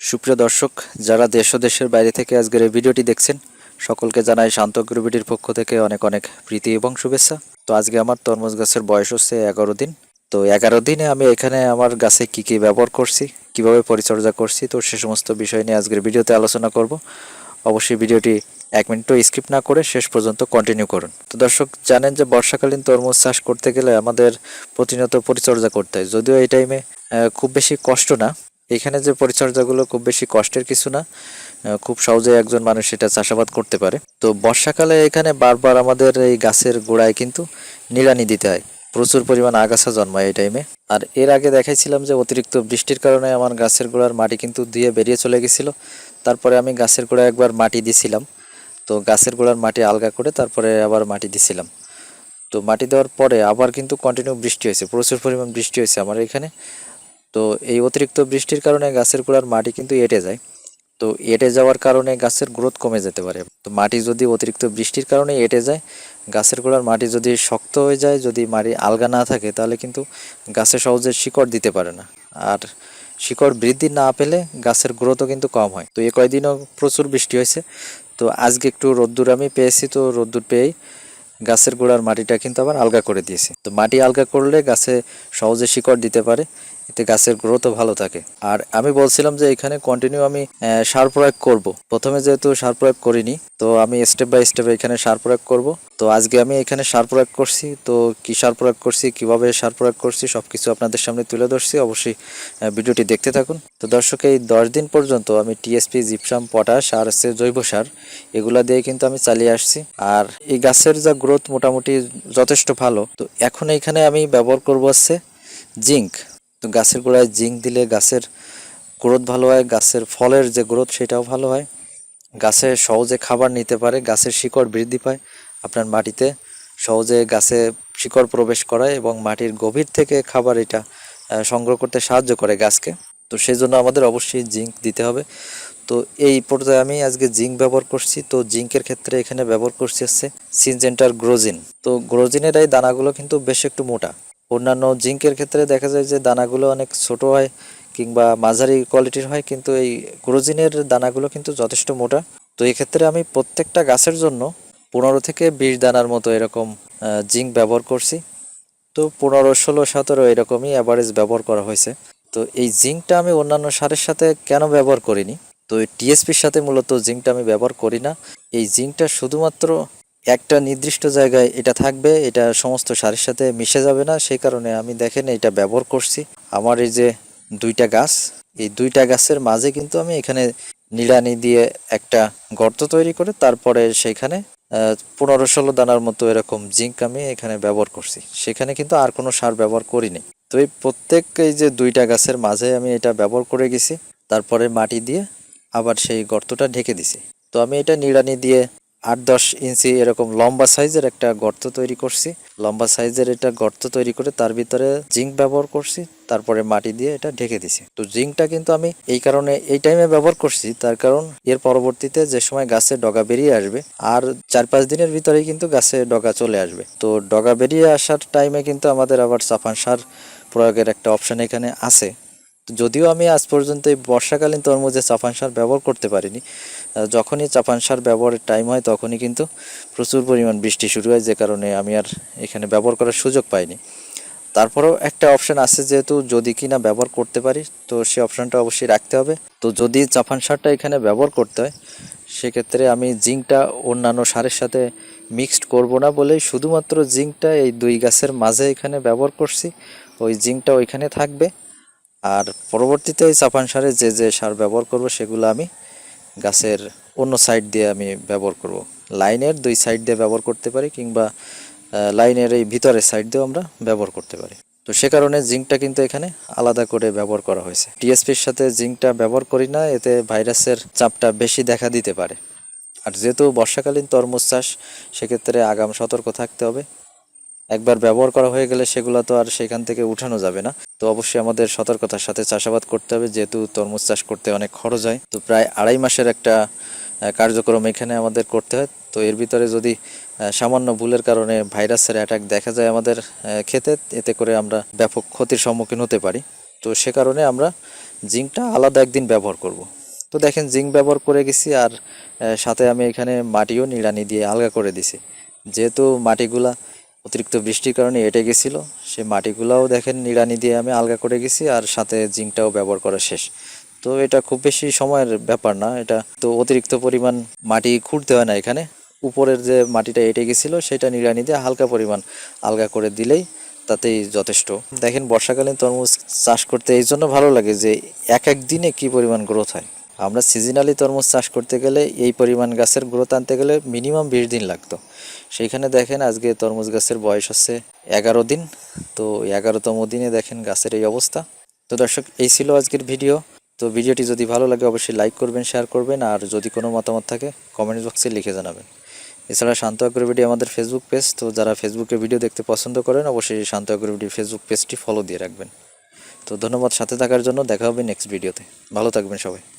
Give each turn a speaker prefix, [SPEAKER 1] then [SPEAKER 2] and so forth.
[SPEAKER 1] সুপ্রিয় দর্শক, যারা দেশ ও দেশের বাইরে থেকে আজকের এই ভিডিওটি দেখছেন, সকলকে জানাই শান্ত গ্রুপিটির পক্ষ থেকে অনেক অনেক প্রীতি এবং শুভেচ্ছা। তো আজকে আমার তরমুজ গাছের বয়স হচ্ছে এগারো দিন। তো এগারো দিনে আমি এখানে আমার গাছে কি কি ব্যবহার করছি, কীভাবে পরিচর্যা করছি, তো সে সমস্ত বিষয় নিয়ে আজকের ভিডিওতে আলোচনা করব। অবশ্যই ভিডিওটি এক মিনিটও স্কিপ না করে শেষ পর্যন্ত কন্টিনিউ করুন। তো দর্শক, জানেন যে বর্ষাকালীন তরমুজ চাষ করতে গেলে আমাদের প্রতিনিয়ত পরিচর্যা করতে হয়। যদিও এই টাইমে খুব বেশি কষ্ট না এখানে যে পরিচর্যাগুলো খুব বেশি কষ্টের কিছু না খুব সহজে একজন মানুষ এটা চাষাবাদ করতে পারে। তো বর্ষাকালে এখানে বারবার আমাদের এই গাছের গোড়ায় কিন্তু নিড়ানি দিতে হয়। প্রচুর পরিমাণ আগাছা জন্মায় এই টাইমে আর এর আগে দেখাইছিলাম যে অতিরিক্ত বৃষ্টির কারণে আমার গাছের গোড়ার মাটি কিন্তু দিয়ে বেরিয়ে চলে গেছিল। তারপরে আমি গাছের গোড়ায় একবার মাটি দিছিলাম। তো গাছের গোড়ার মাটি আলগা করে তারপরে আবার মাটি দিছিলাম। তো মাটি দেওয়ার পরে আবার কিন্তু কন্টিনিউ বৃষ্টি হয়েছে, প্রচুর পরিমাণ বৃষ্টি হয়েছে আমার এখানে। তো এই অতিরিক্ত বৃষ্টির কারণে গাছের গোড়ার মাটি কিন্তু এঁটে যায়। তো এঁটে যাওয়ার কারণে গাছের গ্রোথ কমে যেতে পারে। তো মাটি যদি অতিরিক্ত বৃষ্টির কারণে এঁটে যায়, গাছের গোড়ার মাটি যদি শক্ত হয়ে যায়, যদি মাটি আলগা না থাকে, তাহলে কিন্তু গাছে সহজে শিকড় দিতে পারে না। আর শিকড় বৃদ্ধি না পেলে গাছের গ্রোথও কিন্তু কম হয়। তো এ কয়দিনও প্রচুর বৃষ্টি হয়েছে। তো আজকে একটু রোদ্দুর আমি পেয়েছি, তো রোদ্দুর পেয়েই গাছের গোড়ার মাটিটা কিন্তু আবার আলগা করে দিয়েছি। তো মাটি আলগা করলে গাছে সহজে শিকড় দিতে পারে। এতে গাছের গ্রোথও ভালো থাকে। আর আমি বলছিলাম যে এখানে কন্টিনিউ আমি সার প্রয়োগ করব। প্রথমে যেহেতু সার প্রয়োগ করিনি, তো আমি স্টেপ বাই স্টেপ এখানে সার প্রয়োগ করব। তো আজকে আমি এখানে সার প্রয়োগ করছি। তো কি সার প্রয়োগ করছি, কীভাবে সার প্রয়োগ করছি, সবকিছু আপনাদের সামনে তুলে ধরছি। অবশ্যই ভিডিওটি দেখতে থাকুন। তো দর্শক, এই দশ দিন পর্যন্ত আমি টিএসপি জিপসাম পটাশ আর হচ্ছে জৈব সার, এগুলা দিয়ে কিন্তু আমি চালিয়ে আসছি। আর এই গাছের যা গ্রোথ মোটামুটি যথেষ্ট ভালো। তো এখন এখানে আমি ব্যবহার করব হচ্ছে জিঙ্ক তো গাছের গোড়ায় জিঙ্ক দিলে গাছের গ্রোথ ভালো হয়, গাছের ফলের যে গ্রোথ সেটাও ভালো হয়। গাছে সহজে খাবার নিতে পারে, গাছের শিকড় বৃদ্ধি পায়। আপনার মাটিতে সহজে গাছে শিকড় প্রবেশ করায় এবং মাটির গভীর থেকে খাবার এটা সংগ্রহ করতে সাহায্য করে গাছকে। তো সেই জন্য আমাদের অবশ্যই জিঙ্ক দিতে হবে। তো এই পর্যায়ে আমি আজকে জিঙ্ক ব্যবহার করছি। তো জিঙ্কের ক্ষেত্রে এখানে ব্যবহার করছি হচ্ছে সিনজেন্টার গ্রোজিন। তো গ্রোজিনের এই দানাগুলো কিন্তু বেশ একটু মোটা। অন্যান্য জিঙ্কের ক্ষেত্রে দেখা যায় যে দানাগুলো অনেক ছোট হয় কিংবা মাঝারি কোয়ালিটির হয়, কিন্তু এই গ্রোজিনের দানাগুলো কিন্তু যথেষ্ট মোটা। তো এই ক্ষেত্রে আমি প্রত্যেকটা গাছের জন্য পনেরো থেকে বিশ দানার মতো এরকম জিঙ্ক ব্যবহার করছি। তো পনেরো, ষোলো, সতেরো এরকমই অ্যাভারেজ ব্যবহার করা হয়েছে। তো এই জিঙ্কটা আমি অন্যান্য সারের সাথে কেন ব্যবহার করিনি? তো এই টিএসপির সাথে মূলত জিঙ্কটা আমি ব্যবহার করি না। এই জিঙ্কটা শুধুমাত্র একটা নির্দিষ্ট জায়গায় এটা থাকবে, এটা সমস্ত সারের সাথে মিশে যাবে না, সেই কারণে আমি দেখেন এটা ব্যবহার করছি। আমার এই যে দুইটা গাছ, এই দুইটা গাছের মাঝে কিন্তু আমি এখানে নিড়ানি দিয়ে একটা গর্ত তৈরি করে, তারপরে সেখানে পনেরো ষোলো দানার মতো এরকম জিঙ্ক আমি এখানে ব্যবহার করছি। সেখানে কিন্তু আর কোনো সার ব্যবহার করিনি তো এই প্রত্যেক এই যে দুইটা গাছের মাঝে আমি এটা ব্যবহার করে গেছি, তারপরে মাটি দিয়ে আবার সেই গর্তটা ঢেকে দিছি। তো আমি এটা নিড়ানি দিয়ে আট দশ ইঞ্চি এরকম লম্বা সাইজের একটা গর্ত তৈরি করছি। লম্বা সাইজের এটা গর্ত তৈরি করে তার ভিতরে জিঙ্ক ব্যবহার করছি, তারপরে মাটি দিয়ে এটা ঢেকে দিছি। তো জিঙ্কটা কিন্তু আমি এই কারণে এই টাইমে ব্যবহার করছি, তার কারণ এর পরবর্তীতে যে সময় গাছে ডগা বেরিয়ে আসবে, আর চার পাঁচ দিনের ভিতরেই কিন্তু গাছে ডগা চলে আসবে। তো ডগা বেরিয়ে আসার টাইমে কিন্তু আমাদের আবার চাপান সার প্রয়োগের একটা অপশন এখানে আছে। যদিও আমি আজ পর্যন্ত এই বর্ষাকালীন তরমুজে চাপান সার ব্যবহার করতে পারিনি। যখনই চাপান সার ব্যবহারের টাইম হয়, তখনই কিন্তু প্রচুর পরিমাণ বৃষ্টি শুরু হয়, যে কারণে আমি আর এখানে ব্যবহার করার সুযোগ পাইনি। তারপরেও একটা অপশান আছে যেহেতু যদি কিনা ব্যবহার করতে পারি, তো সেই অপশানটা অবশ্যই রাখতে হবে। তো যদি চাপান সারটা এখানে ব্যবহার করতে হয়, সেক্ষেত্রে আমি জিঙ্কটা অন্যান্য সারের সাথে মিক্সড করব না বলেই শুধুমাত্র জিঙ্কটা এই দুই গাছের মাঝে এখানে ব্যবহার করছি। ওই জিঙ্কটা ওইখানে থাকবে। আর পরবর্তীতে ওই চাপান সারে যে যে সার ব্যবহার করব সেগুলো আমি গাছের অন্য সাইড দিয়ে আমি ব্যবহার করব। লাইনের দুই সাইড দিয়ে ব্যবহার করতে পারি কিংবা লাইনের এই ভিতরের সাইড দিয়েও আমরা ব্যবহার করতে পারি। তো সে কারণে জিঙ্কটা কিন্তু এখানে আলাদা করে ব্যবহার করা হয়েছে। টিএসপির সাথে জিঙ্কটা ব্যবহার করি না, এতে ভাইরাসের চাপটা বেশি দেখা দিতে পারে। আর যেহেতু বর্ষাকালীন তরমুজ চাষ, সেক্ষেত্রে আগাম সতর্ক থাকতে হবে। একবার ব্যবহার করা হয়ে গেলে সেগুলো তো আর সেখান থেকে উঠানো যাবে না। তো অবশ্যই আমাদের সতর্কতার সাথে চাষাবাদ করতে হবে, যেহেতু তরমুজ চাষ করতে অনেক খরচ হয়। তো প্রায় আড়াই মাসের একটা কার্যক্রম এখানে আমাদের করতে হয়। তো এর ভিতরে যদি সামান্য ভুলের কারণে ভাইরাসের অ্যাটাক দেখা যায় আমাদের ক্ষেতে, এতে করে আমরা ব্যাপক ক্ষতির সম্মুখীন হতে পারি। তো সে কারণে আমরা জিঙ্কটা আলাদা একদিন ব্যবহার করব। তো দেখেন জিঙ্ক ব্যবহার করে গেছি আর সাথে আমি এখানে মাটিও নিড়ানি দিয়ে আলগা করে দিছি। যেহেতু মাটিগুলা অতিরিক্ত বৃষ্টির কারণে এঁটে গেছিল। সে মাটিগুলাও দেখেন নিড়ানি দিয়ে আমি আলগা করে গেছি আর সাথে জিঙ্কটাও ব্যবহার করা শেষ। তো এটা খুব বেশি সময়ের ব্যাপার না, এটা তো অতিরিক্ত পরিমাণ মাটি খুঁড়তে হয় না এখানে। উপরের যে মাটিটা এঁটে গেছিল, সেটা নিড়ানি দিয়ে হালকা পরিমাণ আলগা করে দিলেই তাতেই যথেষ্ট। দেখেন বর্ষাকালীন তরমুজ চাষ করতে এই জন্য ভালো লাগে যে এক এক দিনে কি পরিমাণ গ্রোথ হয়। আমরা সিজনালি তরমুজ চাষ করতে গেলে এই পরিমাণ গাছের গ্রোথ আনতে গেলে মিনিমাম বিশ দিন লাগতো। সেইখানে দেখেন আজকে তরমুজ গাছের বয়স হচ্ছে এগারো দিন। তো এগারোতম দিনে দেখেন গাছের এই অবস্থা। তো দর্শক, এই ছিল আজকের ভিডিও। তো ভিডিওটি যদি ভালো লাগে অবশ্যই লাইক করবেন, শেয়ার করবেন, আর যদি কোনো মতামত থাকে কমেন্ট বক্সে লিখে জানাবেন। এছাড়া শান্ত অ্যাগ্রোভিডি আমাদের ফেসবুক পেজ তো যারা ফেসবুকে ভিডিও দেখতে পছন্দ করেন, অবশ্যই শান্ত অ্যাগ্রোভিডির ফেসবুক পেজটি ফলো দিয়ে রাখবেন। তো ধন্যবাদ সাথে থাকার জন্য, দেখা হবে নেক্সট ভিডিওতে ভালো থাকবেন সবাই।